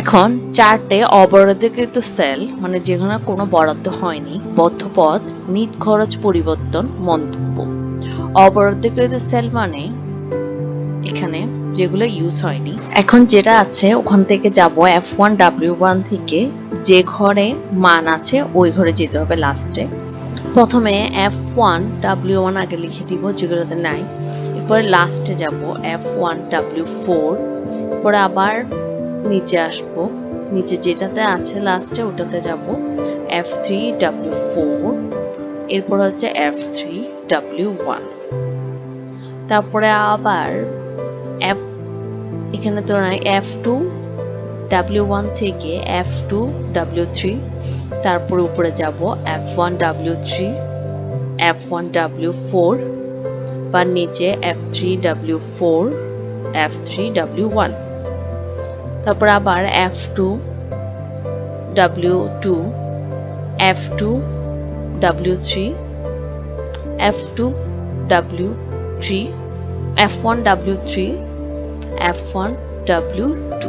এখন চারটে অবরোধকৃত সেল মানে যেখানে কোনো বরাদ্দ হয়নি বদ্ধপদ নিট খরচ পরিবর্তন, মন্তব্য। অবরোধকৃত সেল মানে এখানে যেগুলো ইউজ হয়নি। এখন যেটা আছে, ওখান থেকে যাব এফ ওয়ান ডাব্লিউ ওয়ান থেকে, যে ঘরে মান আছে, ওই ঘরে যেতে হবে লাস্টে প্রথমে এফ ওয়ান ডাব্লিউ ওয়ান আগে লিখে দিব, যেগুলোতে নাই। এরপরে লাস্টে যাব এফ ওয়ান ডাব্লিউ ফোর পরে আবার নিচে আসব। নিচে যেটাতে আছে লাস্টে ওটাতে যাব। এফ থ্রি ডাব্লিউ ফোর এরপর হচ্ছে এফ থ্রি ডাব্লিউ ওয়ান তারপরে আবার এফ এখানে তো নাই এফ টু ডাব্লিউ ওয়ান থেকে এফ টু ডাব্লিউ থ্রি তারপরে উপরে যাব F one W three F one W four বা নিচে F three W four F three W one তারপর আবার F two W two F two W three F two W three F one W three F one W two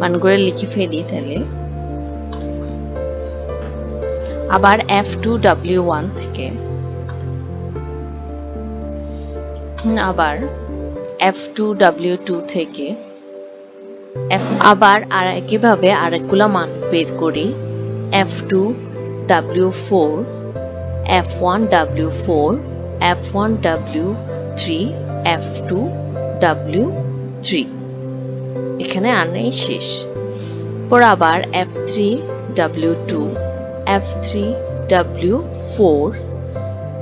মান করে লিখে ফেলি তাহলে। আবার এফ টু ডাব্লিউ ওয়ান থেকে। আবার এফ টু ডাব্লিউ টু থেকে। আবার আর একইভাবে আরেকগুলো মান বের করি। F two, W four, F one, W four, F one, W three, F two, W three. এখানে আর নেই, শেষ। পর আবার F three, W two, F three, W four,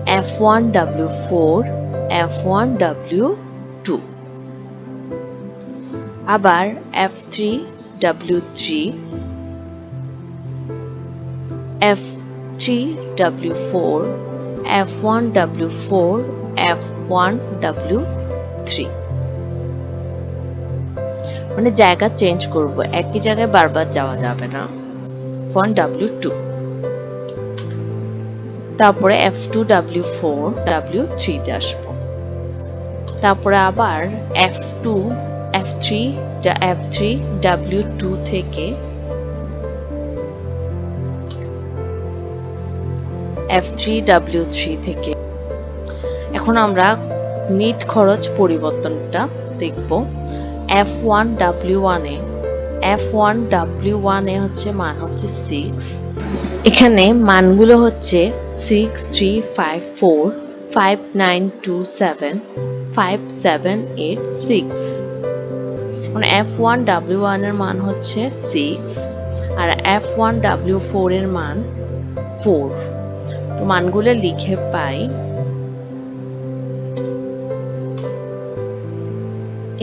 F one, W four, F one, W আবার F three W three F three W four F one W four F one W three মানে জায়গা change করব। একই জায়গায় বারবার যাওয়া যাবে না। ওয়ান ডাব্লিউ টু তারপরে F two W four W থ্রিতে আসব। তারপরে আবার F two F three F three W two থেকে এফ থ্রি ডাব্লিউ থ্রি থেকে। এখন আমরা নিট খরচ পরিবর্তনটা দেখব। এফ ওয়ান ডাব্লিউ ওয়ানে এফ ওয়ান ডাব্লিউ ওয়ানে হচ্ছে মান হচ্ছে সিক্স এখানে মানগুলো হচ্ছে six three five four five nine two seven five seven eight six মানে এফ ওয়ান ডাব্লিউ ওয়ানের মান হচ্ছে সিক্স আর এফ ওয়ান ডাব্লিউ ফোরের মান ফোর তো মানগুলো লিখে পাই।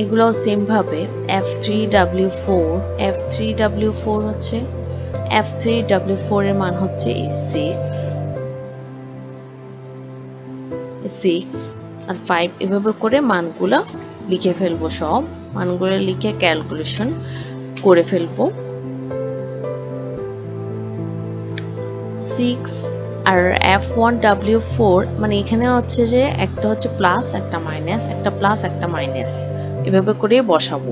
এগুলো সেম ভাবে। F three W four F three W four হচ্ছে এফ থ্রি ডাব্লিউ ফোর এর মান হচ্ছে সিক্স সিক্স আর ফাইভ এভাবে করে মানগুলো লিখে ফেলব সব। মানগুলো লিখে ক্যালকুলেশন করে ফেলব। সিক্স আর এফ ওয়ান ডাব্লিউ ফোর মানে এখানে হচ্ছে যে একটা হচ্ছে প্লাস একটা মাইনাস একটা প্লাস একটা মাইনাস এভাবে করে বসাবো।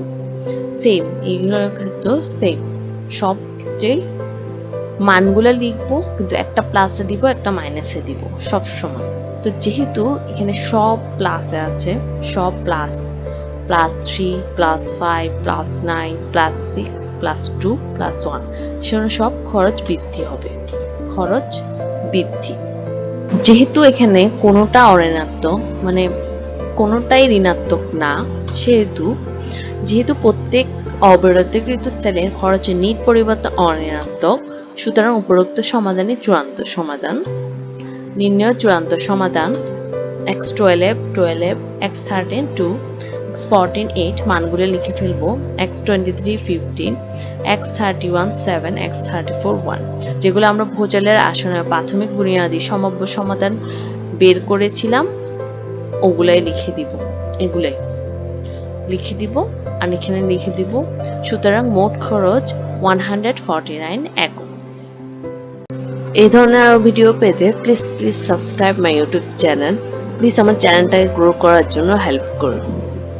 সেম এইগুলোর ক্ষেত্রেও সেম সব ক্ষেত্রেই মানগুলো লিখব, কিন্তু একটা প্লাসে দিব, একটা মাইনাসে দিব, সব সময় তো যেহেতু এখানে সব প্লাসে আছে, সব plus plus three plus five plus nine plus six plus two plus one সেজন্য সব খরচ বৃদ্ধি হবে। খরচ বৃদ্ধি। যেহেতু এখানে কোনোটা অঋণাত্মক মানে কোনোটাই ঋণাত্মক না, সেহেতু যেহেতু প্রত্যেক অবরোধকৃত সেলের খরচের নিট পরিবর্তন অঋণাত্মক, সুতরাং উপরোক্ত সমাধানই চূড়ান্ত সমাধান। নির্ণয় চূড়ান্ত সমাধান X twelve twelve X thirteen two X fourteen eight মানগুলো লিখে ফেলব। X twenty three fifteen X thirty one seven X thirty four one যেগুলো আমরা ভোজালের আসনে প্রাথমিক বুনিয়াদি সম্ভাব্য সমাধান বের করেছিলাম, ওগুলাই লিখে দিব। এগুলাই লিখে দিব। আর এখানে লিখে দিব, সুতরাং মোট খরচ ওয়ান হান্ড্রেড ফর্টি নাইন একক। এই ধরনের আরও ভিডিও পেতে please please subscribe my YouTube channel please আমার চ্যানেলটাকে গ্রো করার জন্য হেল্প করুন।